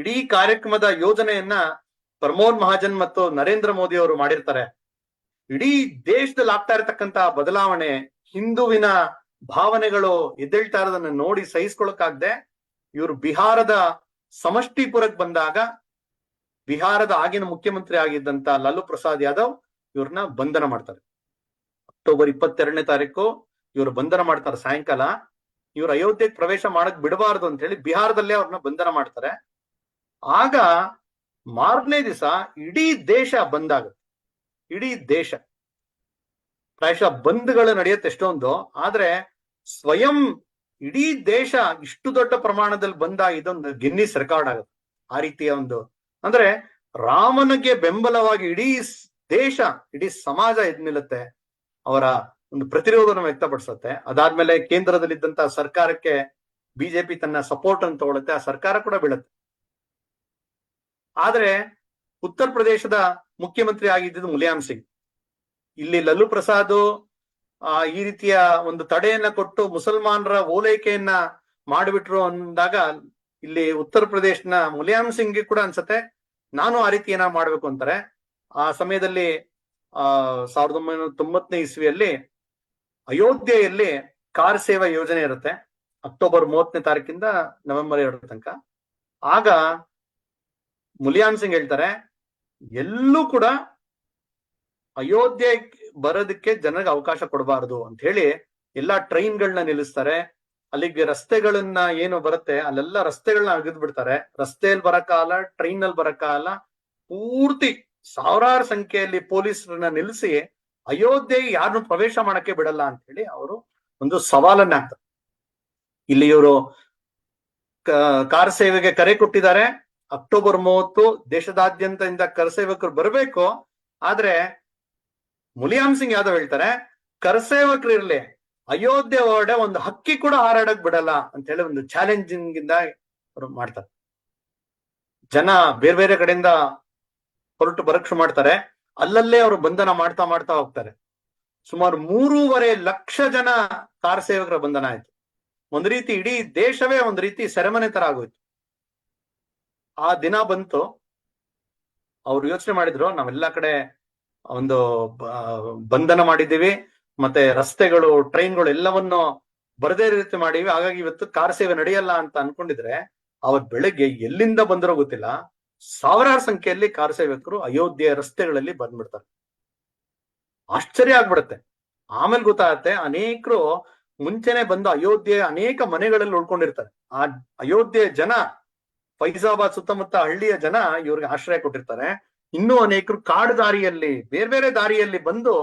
ಇಡೀ ಕಾರ್ಯಕ್ರಮದ ಯೋಜನೆಯನ್ನ ಪ್ರಮೋದ್ ಮಹಾಜನ್ ಮತ್ತು ನರೇಂದ್ರ ಮೋದಿ ಅವರು ಮಾಡಿರ್ತಾರೆ. ಇಡೀ ದೇಶದಲ್ಲಿ ಆಗ್ತಾ ಇರತಕ್ಕಂತ ಬದಲಾವಣೆ, ಹಿಂದುವಿನ ಭಾವನೆಗಳು ಎದ್ದೇಳ್ತಾ ಇರೋದನ್ನ ನೋಡಿ ಸಹಿಸ್ಕೊಳಕ್ಕಾಗ್ದೆ ಇವರು ಬಿಹಾರದ ಸಮಷ್ಟಿಪುರಕ್ಕೆ ಬಂದಾಗ, ಬಿಹಾರದ ಆಗಿನ ಮುಖ್ಯಮಂತ್ರಿ ಆಗಿದ್ದಂತ ಲಾಲು ಪ್ರಸಾದ್ ಯಾದವ್ ಇವ್ರನ್ನ ಬಂಧನ ಮಾಡ್ತಾರೆ. ಅಕ್ಟೋಬರ್ ಇಪ್ಪತ್ತೆರಡನೇ ತಾರೀಕು ಇವರು ಬಂಧನ ಮಾಡ್ತಾರೆ ಸಾಯಂಕಾಲ. ಇವ್ರು ಅಯೋಧ್ಯೆಗೆ ಪ್ರವೇಶ ಮಾಡಕ್ ಬಿಡಬಾರದು ಅಂತ ಹೇಳಿ ಬಿಹಾರದಲ್ಲೇ ಅವ್ರನ್ನ ಬಂಧನ ಮಾಡ್ತಾರೆ. ಆಗ ಮಾರನೇ ದಿವಸ ಇಡೀ ದೇಶ ಬಂದಾಗುತ್ತೆ. ಇಡೀ ದೇಶ. ಪ್ರಾಯಶಃ ಬಂದ್ಗಳು ನಡೆಯುತ್ತೆ ಎಷ್ಟೊಂದು, ಆದ್ರೆ ಸ್ವಯಂ ಇಡೀ ದೇಶ ಇಷ್ಟು ದೊಡ್ಡ ಪ್ರಮಾಣದಲ್ಲಿ ಬಂದ ಇದೊಂದು ಗಿನ್ನಿಸ್ ರೆಕಾರ್ಡ್ ಆಗುತ್ತೆ. ಆ ರೀತಿಯ ಒಂದು, ಅಂದ್ರೆ ರಾಮನಿಗೆ ಬೆಂಬಲವಾಗಿ ಇಡೀ ದೇಶ, ಇಡೀ ಸಮಾಜ ಎದ್ ನಿಲ್ಲುತ್ತೆ, ಅವರ ಒಂದು ಪ್ರತಿರೋಧನ ವ್ಯಕ್ತಪಡಿಸುತ್ತೆ. ಅದಾದ್ಮೇಲೆ ಕೇಂದ್ರದಲ್ಲಿದ್ದಂತ ಸರ್ಕಾರಕ್ಕೆ ಬಿಜೆಪಿ ತನ್ನ ಸಪೋರ್ಟ್ ಅನ್ನು ತಗೊಳುತ್ತೆ ಆ ಸರ್ಕಾರ ಕೂಡ ಬೀಳುತ್ತೆ. ಆದ್ರೆ ಉತ್ತರ ಪ್ರದೇಶದ ಮುಖ್ಯಮಂತ್ರಿ ಆಗಿದ್ದು ಮುಲಾಯಂ ಸಿಂಗ್. ಇಲ್ಲಿ ಲಲ್ಲು ಪ್ರಸಾದ್, ಆ, ಈ ರೀತಿಯ ಒಂದು ತಡೆಯನ್ನ ಕೊಟ್ಟು ಮುಸಲ್ಮಾನರ ಓಲೈಕೆಯನ್ನ ಮಾಡಿಬಿಟ್ರು ಅಂದಾಗ ಇಲ್ಲಿ ಉತ್ತರ ಪ್ರದೇಶನ ಮುಲಾಯಂ ಸಿಂಗ್ ಕೂಡ ಅನ್ಸತ್ತೆ, ನಾನು ಆ ರೀತಿ ಏನ ಮಾಡ್ಬೇಕು ಅಂತಾರೆ. ಆ ಸಮಯದಲ್ಲಿ, ಆ, ಸಾವಿರದ ಒಂಬೈನೂರ ತೊಂಬತ್ತನೇ ಇಸ್ವಿಯಲ್ಲಿ ಅಯೋಧ್ಯೆಯಲ್ಲಿ ಕಾರ್ ಸೇವಾ ಯೋಜನೆ ಇರುತ್ತೆ, ಅಕ್ಟೋಬರ್ ಮೂವತ್ತನೇ ತಾರೀಕಿಂದ ನವೆಂಬರ್ ಎರಡರ ತನಕ. ಆಗ ಮುಲಿಯಾನ್ ಸಿಂಗ್ ಹೇಳ್ತಾರೆ, ಎಲ್ಲೂ ಕೂಡ ಅಯೋಧ್ಯೆ ಬರೋದಕ್ಕೆ ಜನರಿಗೆ ಅವಕಾಶ ಕೊಡಬಾರದು ಅಂತ ಹೇಳಿ ಎಲ್ಲಾ ಟ್ರೈನ್ಗಳನ್ನ ನಿಲ್ಲಿಸ್ತಾರೆ. ಅಲ್ಲಿಗೆ ರಸ್ತೆಗಳನ್ನ ಏನು ಬರುತ್ತೆ, ಅಲ್ಲೆಲ್ಲ ರಸ್ತೆಗಳನ್ನ ಅಗದ್ ಬಿಡ್ತಾರೆ. ರಸ್ತೆಯಲ್ಲಿ ಬರಕ್ಕಾಗಲ್ಲ ಟ್ರೈನ್ನಲ್ಲಿ ಬರಕ್ಕಾಗಲ್ಲ ಪೂರ್ತಿ ಸಾವಿರಾರು ಸಂಖ್ಯೆಯಲ್ಲಿ ಪೊಲೀಸರನ್ನ ನಿಲ್ಲಿಸಿ ಅಯೋಧ್ಯೆಗೆ ಯಾರನ್ನು ಪ್ರವೇಶ ಮಾಡಕ್ಕೆ ಬಿಡಲ್ಲ ಅಂತ ಹೇಳಿ ಅವರು ಒಂದು ಸವಾಲನ್ನ ಹಾಕ್ತಾರೆ. ಇಲ್ಲಿ ಇವರು ಕಾರ್ ಸೇವೆಗೆ ಕರೆ ಕೊಟ್ಟಿದ್ದಾರೆ. ಅಕ್ಟೋಬರ್ ಮೂವತ್ತು ದೇಶದಾದ್ಯಂತದಿಂದ ಕರಸೇವಕರು ಬರಬೇಕು. ಆದ್ರೆ ಮುಲಿಯಾಮ್ ಸಿಂಗ್ ಯಾದವ್ ಹೇಳ್ತಾರೆ, ಕರಸೇವಕರು ಇರ್ಲಿ, ಅಯೋಧ್ಯೆ ಹೊರಡೆ ಒಂದು ಹಕ್ಕಿ ಕೂಡ ಹಾರಾಡಕ್ ಬಿಡಲ್ಲ ಅಂತ ಹೇಳಿ ಒಂದು ಚಾಲೆಂಜಿಂಗ್ ಇಂದ ಅವರು ಮಾಡ್ತಾರೆ. ಜನ ಬೇರೆ ಬೇರೆ ಕಡೆಯಿಂದ ಹೊರಟು ಬರಕ್ಷ ಮಾಡ್ತಾರೆ. ಅಲ್ಲಲ್ಲೇ ಅವರು ಬಂಧನ ಮಾಡ್ತಾ ಮಾಡ್ತಾ ಹೋಗ್ತಾರೆ. ಸುಮಾರು ಮೂರುವರೆ ಲಕ್ಷ ಜನ ಕಾರ್ ಸೇವಕರ ಬಂಧನ ಆಯ್ತು. ಒಂದ್ ರೀತಿ ಇಡೀ ದೇಶವೇ ಒಂದ್ ರೀತಿ ಸೆರೆಮನೆ ತರ ಆಗೋಯ್ತು. ಆ ದಿನ ಬಂತು. ಅವ್ರು ಯೋಚನೆ ಮಾಡಿದ್ರು, ನಾವೆಲ್ಲಾ ಕಡೆ ಒಂದು ಬಂಧನ ಮಾಡಿದ್ದೀವಿ, ಮತ್ತೆ ರಸ್ತೆಗಳು, ಟ್ರೈನ್ಗಳು ಎಲ್ಲವನ್ನು ಬರದೇ ರೀತಿ ಮಾಡಿವಿ. ಹಾಗಾಗಿ ಇವತ್ತು ಕಾರ್ ಸೇವೆ ನಡೆಯಲ್ಲ ಅಂತ ಅನ್ಕೊಂಡಿದ್ರೆ, ಅವತ್ ಬೆಳಗ್ಗೆ ಎಲ್ಲಿಂದ ಬಂದಿರೋ ಗೊತ್ತಿಲ್ಲ. ಸಾವಿರಾರು ಸಂಖ್ಯೆಯಲ್ಲಿ ಕಾರ್ ಸೇವಕರು ಅಯೋಧ್ಯೆಯ ರಸ್ತೆಗಳಲ್ಲಿ ಬಂದ್ಬಿಡ್ತಾರೆ. ಆಶ್ಚರ್ಯ ಆಗ್ಬಿಡುತ್ತೆ. ಆಮೇಲೆ ಗೊತ್ತಾಗತ್ತೆ, ಅನೇಕರು ಮುಂಚೆನೆ ಬಂದು ಅಯೋಧ್ಯೆಯ ಅನೇಕ ಮನೆಗಳಲ್ಲಿ ಉಳ್ಕೊಂಡಿರ್ತಾರೆ. ಆ ಅಯೋಧ್ಯೆಯ ಜನ ಫೈಜಾಬಾದ್ ಸುತ್ತಮುತ್ತ ಹಳ್ಳಿಯ ಜನ ಇವ್ರಿಗೆ ಆಶ್ರಯ ಕೊಟ್ಟಿರ್ತಾರೆ. ಇನ್ನೂ ಅನೇಕರು ಕಾಡು ದಾರಿಯಲ್ಲಿ, ಬೇರೆ ಬೇರೆ ದಾರಿಯಲ್ಲಿ ಬಂದು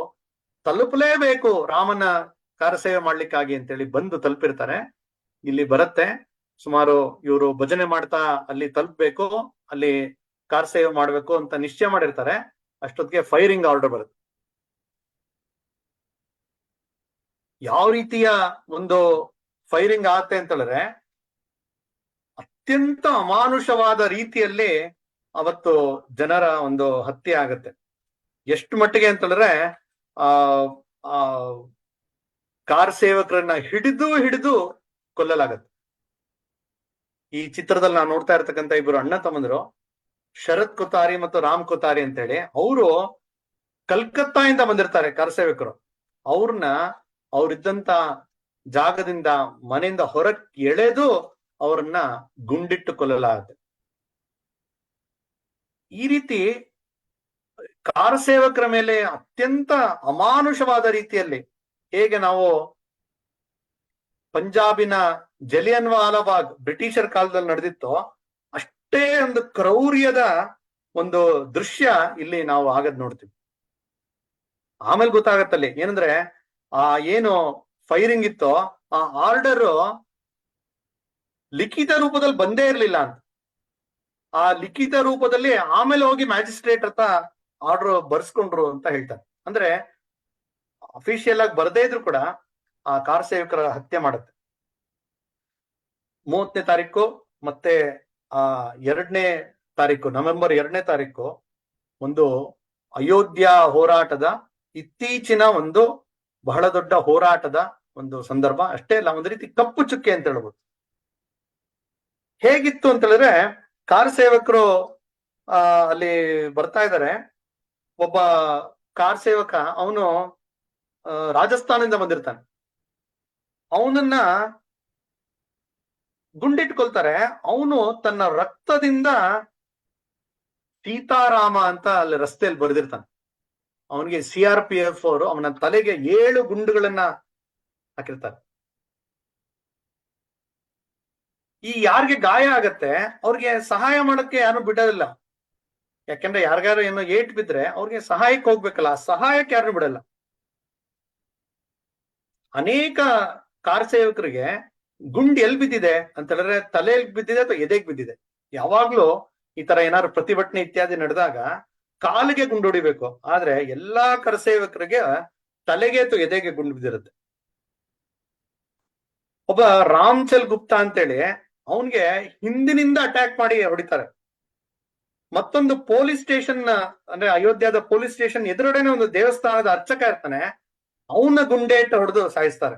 ತಲುಪಲೇಬೇಕು, ರಾಮನ ಕಾರ್ಯಸೇವೆ ಮಾಡ್ಲಿಕ್ಕಾಗಿ ಅಂತೇಳಿ ಬಂದು ತಲುಪಿರ್ತಾರೆ. ಇಲ್ಲಿ ಬರುತ್ತೆ. ಸುಮಾರು ಇವರು ಭಜನೆ ಮಾಡ್ತಾ ಅಲ್ಲಿ ತಲುಪಬೇಕು, ಅಲ್ಲಿ ಕಾರ್ ಸೇವೆ ಮಾಡ್ಬೇಕು ಅಂತ ನಿಶ್ಚಯ ಮಾಡಿರ್ತಾರೆ. ಅಷ್ಟೊತ್ತಿಗೆ ಫೈರಿಂಗ್ ಆರ್ಡರ್ ಬರುತ್ತೆ. ಯಾವ ರೀತಿಯ ಒಂದು ಫೈರಿಂಗ್ ಆಗತ್ತೆ ಅಂತ ಹೇಳಿದ್ರೆ ಅತ್ಯಂತ ಅಮಾನುಷವಾದ ರೀತಿಯಲ್ಲಿ ಅವತ್ತು ಜನರ ಒಂದು ಹತ್ಯೆ ಆಗತ್ತೆ. ಎಷ್ಟು ಮಟ್ಟಿಗೆ ಅಂತಂದ್ರೆ, ಆ ಆ, ಕಾರ್ ಸೇವಕರನ್ನ ಹಿಡಿದು ಹಿಡಿದು ಕೊಲ್ಲಲಾಗತ್ತೆ. ಈ ಚಿತ್ರದಲ್ಲಿ ನಾವು ನೋಡ್ತಾ ಇರ್ತಕ್ಕಂಥ ಇಬ್ಬರು ಅಣ್ಣ ತಮ್ಮಂದ್ರು, ಶರತ್ ಕೊತಾರಿ ಮತ್ತು ರಾಮ್ ಕೊತಾರಿ ಅಂತ ಹೇಳಿ ಅವರು ಕಲ್ಕತ್ತಾಯಿಂದ ಬಂದಿರ್ತಾರೆ ಕಾರ್ ಸೇವಕರು. ಅವ್ರನ್ನ ಅವ್ರಿದ್ದಂತ ಜಾಗದಿಂದ ಮನೆಯಿಂದ ಹೊರಕ್ ಎಳೆದು ಅವರನ್ನ ಗುಂಡಿಟ್ಟು ಕೊಲ್ಲಲಾಗುತ್ತೆ ಈ ರೀತಿ ಕಾರ್ ಸೇವಕರ ಮೇಲೆ ಅತ್ಯಂತ ಅಮಾನುಷವಾದ ರೀತಿಯಲ್ಲಿ ಹೇಗೆ ನಾವು ಪಂಜಾಬಿನ ಜಲಿಯನ್ ವಾಲಾಬಾಗ್ ಬ್ರಿಟಿಷರ್ ಕಾಲದಲ್ಲಿ ನಡೆದಿತ್ತೋ ಅಷ್ಟೇ ಒಂದು ಕ್ರೌರ್ಯದ ಒಂದು ದೃಶ್ಯ ಇಲ್ಲಿ ನಾವು ಆಗದ್ ನೋಡ್ತೀವಿ. ಆಮೇಲೆ ಗೊತ್ತಾಗತ್ತಲ್ಲಿ ಏನಂದ್ರೆ ಆ ಏನು ಫೈರಿಂಗ್ ಇತ್ತೋ ಆ ಆರ್ಡರ್ ಲಿಖಿತ ರೂಪದಲ್ಲಿ ಬಂದೇ ಇರ್ಲಿಲ್ಲ ಅಂತ. ಆ ಲಿಖಿತ ರೂಪದಲ್ಲಿ ಆಮೇಲೆ ಹೋಗಿ ಮ್ಯಾಜಿಸ್ಟ್ರೇಟ್ ಹತ್ರ ಆರ್ಡರ್ ಬರ್ಸ್ಕೊಂಡ್ರು ಅಂತ ಹೇಳ್ತಾರೆ. ಅಂದ್ರೆ ಅಫಿಷಿಯಲ್ ಆಗಿ ಬರದೇ ಇದ್ರು ಕೂಡ ಆ ಕಾರ್ ಸೇವಕರ ಹತ್ಯೆ ಮಾಡುತ್ತೆ. ಮೂವತ್ತನೇ ತಾರೀಕು ಮತ್ತೆ ಆ ಎರಡನೇ ತಾರೀಕು, ನವೆಂಬರ್ ಎರಡನೇ ತಾರೀಕು ಒಂದು ಅಯೋಧ್ಯ ಹೋರಾಟದ ಇತ್ತೀಚಿನ ಒಂದು ಬಹಳ ದೊಡ್ಡ ಹೋರಾಟದ ಒಂದು ಸಂದರ್ಭ. ಅಷ್ಟೇ ಅಲ್ಲ, ಒಂದು ರೀತಿ ಕಪ್ಪು ಚುಕ್ಕೆ ಅಂತ ಹೇಳ್ಬೋದು. ಹೇಗಿತ್ತು ಅಂತ ಹೇಳಿದ್ರೆ ಕಾರ್ ಸೇವಕರು, ಆ, ಅಲ್ಲಿ ಬರ್ತಾ ಇದ್ದಾರೆ ಒಬ್ಬ ಕಾರ್ ಸೇವಕ, ಅವನು ರಾಜಸ್ಥಾನದಿಂದ ಬಂದಿರ್ತಾನೆ. ಅವನನ್ನ ಗುಂಡಿಟ್ಕೊಳ್ತಾರೆ. ಅವನು ತನ್ನ ರಕ್ತದಿಂದ ಸೀತಾರಾಮ ಅಂತ ಅಲ್ಲಿ ರಸ್ತೆಯಲ್ಲಿ ಬರೆದಿರ್ತಾನೆ. ಅವನಿಗೆ ಸಿ ಆರ್ ಪಿ ಎಫ್ ಅವರು ಅವನ ತಲೆಗೆ ಏಳು ಗುಂಡುಗಳನ್ನ ಹಾಕಿರ್ತಾರೆ. ಈ ಯಾರಿಗೆ ಗಾಯ ಆಗತ್ತೆ, ಅವ್ರಿಗೆ ಸಹಾಯ ಮಾಡಕ್ಕೆ ಯಾರು ಬಿಡೋದಿಲ್ಲ. ಯಾಕಂದ್ರೆ ಯಾರಿಗಾರು ಏನೋ ಏಟ್ ಬಿದ್ರೆ ಅವ್ರಿಗೆ ಸಹಾಯಕ್ಕೆ ಹೋಗ್ಬೇಕಲ್ಲ ಸಹಾಯಕ್ಕೆ ಯಾರು ಬಿಡಲ್ಲ. ಅನೇಕ ಕಾರ್ ಸೇವಕರಿಗೆ ಗುಂಡ್ ಎಲ್ ಬಿದ್ದಿದೆ ಅಂತ ಹೇಳಿದ್ರೆ ತಲೆಯಲ್ಲಿ ಬಿದ್ದಿದೆ ಅಥವಾ ಎದೆಗೆ ಬಿದ್ದಿದೆ? ಯಾವಾಗ್ಲೂ ಈ ತರ ಏನಾದ್ರು ಪ್ರತಿಭಟನೆ ಇತ್ಯಾದಿ ನಡೆದಾಗ ಕಾಲಿಗೆ ಗುಂಡು ಹೊಡಿಬೇಕು. ಆದ್ರೆ ಎಲ್ಲಾ ಕರಸೇವಕರಿಗೆ ತಲೆಗೆ ಅಥವಾ ಎದೆಗೆ ಗುಂಡು ಬಿದ್ದಿರುತ್ತೆ. ಒಬ್ಬ ರಾಮ್ಚಲ್ ಗುಪ್ತಾ ಅಂತೇಳಿ ಅವನ್ಗೆ ಹಿಂದಿನಿಂದ ಅಟ್ಯಾಕ್ ಮಾಡಿ ಹೊಡಿತಾರೆ. ಮತ್ತೊಂದು ಪೊಲೀಸ್ ಸ್ಟೇಷನ್ ಅಂದ್ರೆ ಅಯೋಧ್ಯದ ಪೊಲೀಸ್ ಸ್ಟೇಷನ್ ಎದುರುಗಡೆನೆ ಒಂದು ದೇವಸ್ಥಾನದ ಅರ್ಚಕ ಇರ್ತಾನೆ. ಅವನ ಗುಂಡೇಟ್ ಹೊಡೆದು ಸಾಯಿಸ್ತಾರೆ.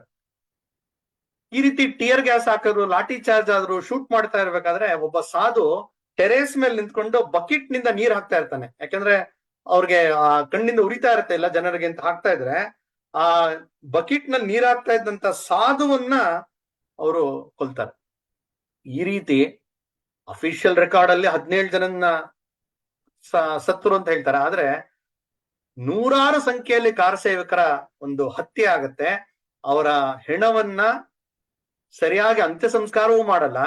ಈ ರೀತಿ ಟಿಯರ್ ಗ್ಯಾಸ್ ಹಾಕಿದ್ರು, ಲಾಠಿ ಚಾರ್ಜ್ ಆದ್ರು ಶೂಟ್ ಮಾಡ್ತಾ ಇರ್ಬೇಕಾದ್ರೆ ಒಬ್ಬ ಸಾಧು ಟೆರೇಸ್ ಮೇಲೆ ನಿಂತ್ಕೊಂಡು ಬಕೆಟ್ನಿಂದ ನೀರ್ ಹಾಕ್ತಾ ಇರ್ತಾನೆ. ಯಾಕಂದ್ರೆ ಅವ್ರಿಗೆ ಆ ಕಣ್ಣಿಂದ ಉರಿತಾ ಇರುತ್ತೆ ಇಲ್ಲ ಜನರಿಗೆ ಅಂತ ಹಾಕ್ತಾ ಇದ್ರೆ. ಆ ಬಕೆಟ್ನಲ್ಲಿ ನೀರ್ ಹಾಕ್ತಾ ಇದ್ದಂತ ಸಾಧುವನ್ನ ಅವರು ಕೊಲ್ತಾರೆ. ಈ ರೀತಿ ಅಫಿಷಿಯಲ್ ರೆಕಾರ್ಡ್ ಅಲ್ಲಿ ಹದಿನೇಳು ಜನನ್ನ ಸತ್ತರು ಅಂತ ಹೇಳ್ತಾರೆ. ಆದ್ರೆ ನೂರಾರು ಸಂಖ್ಯೆಯಲ್ಲಿ ಕಾರ್ ಸೇವಕರ ಒಂದು ಹತ್ಯೆ ಆಗತ್ತೆ. ಅವರ ಹೆಣವನ್ನ ಸರಿಯಾಗಿ ಅಂತ್ಯ ಸಂಸ್ಕಾರವೂ ಮಾಡಲ್ಲ.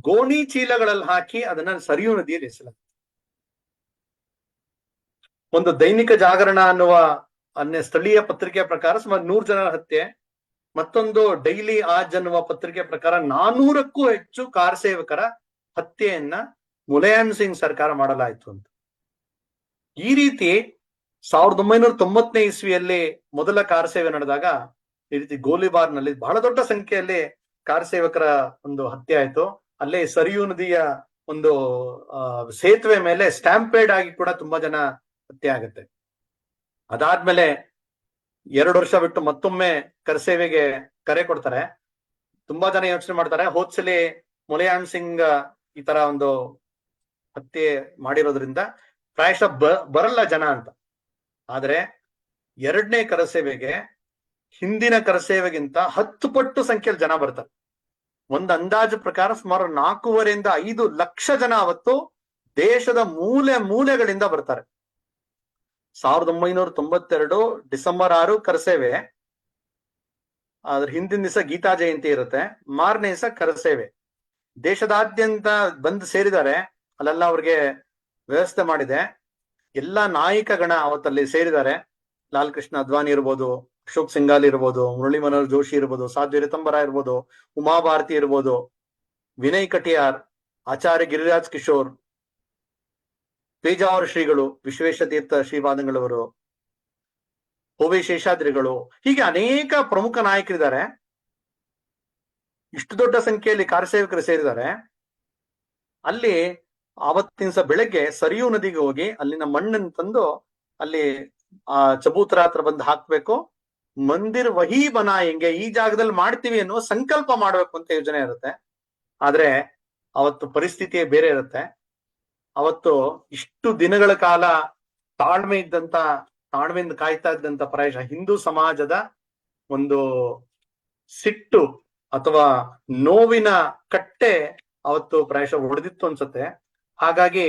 ಗೋಣಿ ಚೀಲಗಳಲ್ಲಿ ಹಾಕಿ ಅದನ್ನ ಸರಿಯು ನದಿಯಲ್ಲಿ ಎಸಲ ಒಂದು ದೈನಿಕ ಜಾಗರಣ ಅನ್ನುವ ಅನ್ಯ ಸ್ಥಳೀಯ ಪತ್ರಿಕೆಯ ಪ್ರಕಾರ ಸುಮಾರು ನೂರು ಜನರ ಹತ್ಯೆ. ಮತ್ತೊಂದು ಡೈಲಿ ಆಜ್ ಅನ್ನುವ ಪತ್ರಿಕೆ ಪ್ರಕಾರ ನಾನೂರಕ್ಕೂ ಹೆಚ್ಚು ಕಾರ್ ಸೇವಕರ ಹತ್ಯೆಯನ್ನ ಮುಲಾಯಂ ಸಿಂಗ್ ಸರ್ಕಾರ ಮಾಡಲಾಯಿತು ಅಂತ. ಈ ರೀತಿ ಸಾವಿರದ ಒಂಬೈನೂರ ತೊಂಬತ್ತನೇ ಇಸ್ವಿಯಲ್ಲಿ ಮೊದಲ ಕಾರ್ ಸೇವೆ ನಡೆದಾಗ ಈ ರೀತಿ ಗೋಲಿಬಾರ್ನಲ್ಲಿ ಬಹಳ ದೊಡ್ಡ ಸಂಖ್ಯೆಯಲ್ಲಿ ಕಾರ್ ಸೇವಕರ ಒಂದು ಹತ್ಯೆ ಆಯ್ತು. ಅಲ್ಲೇ ಸರಿಯು ನದಿಯ ಒಂದು ಸೇತುವೆ ಮೇಲೆ ಸ್ಟ್ಯಾಂಪೇಡ್ ಆಗಿ ಕೂಡ ತುಂಬಾ ಜನ ಹತ್ಯೆ ಆಗುತ್ತೆ. ಅದಾದ್ಮೇಲೆ ಎರಡು ವರ್ಷ ಬಿಟ್ಟು ಮತ್ತೊಮ್ಮೆ ಕರಸೇವೆಗೆ ಕರೆ ಕೊಡ್ತಾರೆ. ತುಂಬಾ ಜನ ಯೋಚನೆ ಮಾಡ್ತಾರೆ. ಹೋದ್ಸಲಿ ಮುಲಾಯಂ ಸಿಂಗ್ ಈ ತರ ಒಂದು ಹತ್ಯೆ ಮಾಡಿರೋದ್ರಿಂದ ಪ್ರಾಯಶಃ ಬರಲ್ಲ ಜನ ಅಂತ. ಆದ್ರೆ ಎರಡನೇ ಕರಸೇವೆಗೆ ಹಿಂದಿನ ಕರಸೇವೆಗಿಂತ ಹತ್ತು ಪಟ್ಟು ಸಂಖ್ಯೆಯಲ್ಲಿ ಜನ ಬರ್ತಾರೆ. ಒಂದು ಅಂದಾಜು ಪ್ರಕಾರ ಸುಮಾರು ನಾಲ್ಕೂವರೆಯಿಂದ ಐದು ಲಕ್ಷ ಜನ ಅವತ್ತು ದೇಶದ ಮೂಲೆ ಮೂಲೆಗಳಿಂದ ಬರ್ತಾರೆ. ಸಾವಿರದ ಒಂಬೈನೂರ ತೊಂಬತ್ತೆರಡು ಡಿಸೆಂಬರ್ ಆರು ಕರಸೇವೆ. ಅದ್ರ ಹಿಂದಿನ ದಿವಸ ಗೀತಾ ಜಯಂತಿ ಇರುತ್ತೆ. ಮಾರನೇ ದಿವಸ ಕರಸೇವೆ. ದೇಶದಾದ್ಯಂತ ಬಂದು ಸೇರಿದ್ದಾರೆ. ಅಲ್ಲೆಲ್ಲ ಅವ್ರಿಗೆ ವ್ಯವಸ್ಥೆ ಮಾಡಿದೆ. ಎಲ್ಲಾ ನಾಯಕ ಗಣ ಅವತ್ತಲ್ಲಿ ಸೇರಿದ್ದಾರೆ. ಲಾಲ್ ಕೃಷ್ಣ ಅದ್ವಾನಿ ಇರ್ಬೋದು, ಅಶೋಕ್ ಸಿಂಗಾಲ್ ಇರ್ಬೋದು, ಮುರಳಿ ಮನೋಹರ್ ಜೋಶಿ ಇರ್ಬೋದು, ಸಾಧ್ವಿ ರಿತಂಬರ ಇರ್ಬೋದು, ಉಮಾಭಾರತಿ ಇರ್ಬೋದು, ವಿನಯ್ ಕಟಿಯಾರ್, ಆಚಾರ್ಯ ಗಿರಿರಾಜ್ ಕಿಶೋರ್ ಪೇಜಾವರ ಶ್ರೀಗಳು ವಿಶ್ವೇಶತೀರ್ಥ ಶ್ರೀಪಾದಂಗಳವರು ಹೋಬೆ ಶೇಷಾದ್ರಿಗಳು, ಹೀಗೆ ಅನೇಕ ಪ್ರಮುಖ ನಾಯಕರಿದ್ದಾರೆ. ಇಷ್ಟು ದೊಡ್ಡ ಸಂಖ್ಯೆಯಲ್ಲಿ ಕಾರ್ಯಸೇವಕರು ಸೇರಿದ್ದಾರೆ. ಅಲ್ಲಿ ಆವತ್ತಿನ ಸಹ ಬೆಳಗ್ಗೆ ಸರಿಯೂ ನದಿಗೆ ಹೋಗಿ ಅಲ್ಲಿನ ಮಣ್ಣನ್ನು ತಂದು ಅಲ್ಲಿ ಆ ಚಬೂತರ ಹತ್ರ ಬಂದು ಹಾಕ್ಬೇಕು. ಮಂದಿರ್ ವಹಿ ಹೆಂಗೆ ಈ ಜಾಗದಲ್ಲಿ ಮಾಡ್ತೀವಿ ಅನ್ನೋ ಸಂಕಲ್ಪ ಮಾಡ್ಬೇಕು ಅಂತ ಯೋಜನೆ ಇರುತ್ತೆ. ಆದ್ರೆ ಅವತ್ತು ಪರಿಸ್ಥಿತಿಯೇ ಬೇರೆ ಇರುತ್ತೆ. ಅವತ್ತು ಇಷ್ಟು ದಿನಗಳ ಕಾಲ ತಾಳ್ಮೆ ಇದ್ದಂತ ತಾಳ್ಮೆಯಿಂದ ಕಾಯ್ತಾ ಇದ್ದಂತ ಪ್ರಾಯಶಃ ಹಿಂದೂ ಸಮಾಜದ ಒಂದು ಸಿಟ್ಟು ಅಥವಾ ನೋವಿನ ಕಟ್ಟೆ ಅವತ್ತು ಪ್ರಾಯಶಃ ಹೊಡೆದಿತ್ತು ಅನ್ಸುತ್ತೆ. ಹಾಗಾಗಿ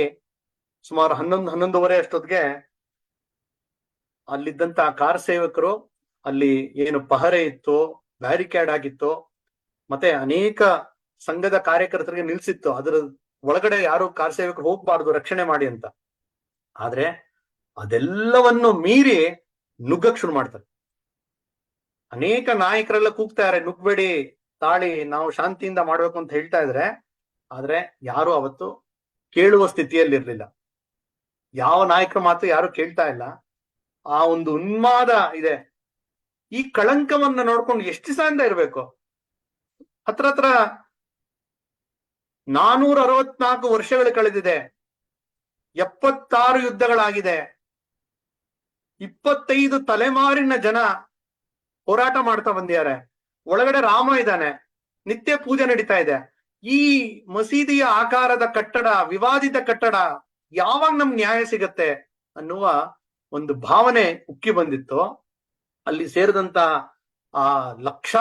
ಸುಮಾರು ಹನ್ನೊಂದು, ಹನ್ನೊಂದುವರೆ ಅಷ್ಟೊತ್ತಿಗೆ ಅಲ್ಲಿದ್ದಂತ ಕಾರ್ ಸೇವಕರು, ಅಲ್ಲಿ ಏನು ಪಹರೆ ಇತ್ತು, ಬ್ಯಾರಿಕೇಡ್ ಆಗಿತ್ತು, ಮತ್ತೆ ಅನೇಕ ಸಂಘದ ಕಾರ್ಯಕರ್ತರಿಗೆ ನಿಲ್ಸಿತ್ತು. ಅದರ ಒಳಗಡೆ ಯಾರು ಕಾರ್ ಸೇವಕರು ಹೋಗ್ಬಾರ್ದು, ರಕ್ಷಣೆ ಮಾಡಿ ಅಂತ. ಆದ್ರೆ ಅದೆಲ್ಲವನ್ನು ಮೀರಿ ನುಗ್ಗಕ್ ಶುರು ಮಾಡ್ತಾರೆ. ಅನೇಕ ನಾಯಕರೆಲ್ಲ ಕೂಗ್ತಾರೆ, ನುಗ್ಬೇಡಿ, ತಾಳಿ, ನಾವು ಶಾಂತಿಯಿಂದ ಮಾಡ್ಬೇಕು ಅಂತ ಹೇಳ್ತಾ ಇದ್ರೆ, ಆದ್ರೆ ಯಾರು ಅವತ್ತು ಕೇಳುವ ಸ್ಥಿತಿಯಲ್ಲಿ ಇರ್ಲಿಲ್ಲ ಯಾವ ನಾಯಕರ ಮಾತು ಯಾರು ಕೇಳ್ತಾ ಇಲ್ಲ. ಆ ಒಂದು ಉನ್ಮಾದ ಇದೆ. ಈ ಕಳಂಕವನ್ನ ನೋಡ್ಕೊಂಡು ಎಷ್ಟು ಸಾಂದ ಇರ್ಬೇಕು? ಹತ್ರ ಹತ್ರ ನಾನೂರ ಅರವತ್ನಾಲ್ಕು ವರ್ಷಗಳು ಕಳೆದಿದೆ. ಎಪ್ಪತ್ತಾರು ಯುದ್ಧಗಳಾಗಿದೆ. ಇಪ್ಪತ್ತೈದು ತಲೆಮಾರಿನ ಜನ ಹೋರಾಟ ಮಾಡ್ತಾ ಬಂದಿದ್ದಾರೆ. ಒಳಗಡೆ ರಾಮ ಇದ್ದಾನೆ. ನಿತ್ಯ ಪೂಜೆ ನಡೀತಾ ಇದೆ. ಈ ಮಸೀದಿಯ ಆಕಾರದ ಕಟ್ಟಡ, ವಿವಾದಿತ ಕಟ್ಟಡ ಯಾವಾಗ ನಮ್ ನ್ಯಾಯ ಸಿಗತ್ತೆ ಅನ್ನುವ ಒಂದು ಭಾವನೆ ಉಕ್ಕಿ ಬಂದಿತ್ತು. ಅಲ್ಲಿ ಸೇರಿದಂತ ಆ ಲಕ್ಷ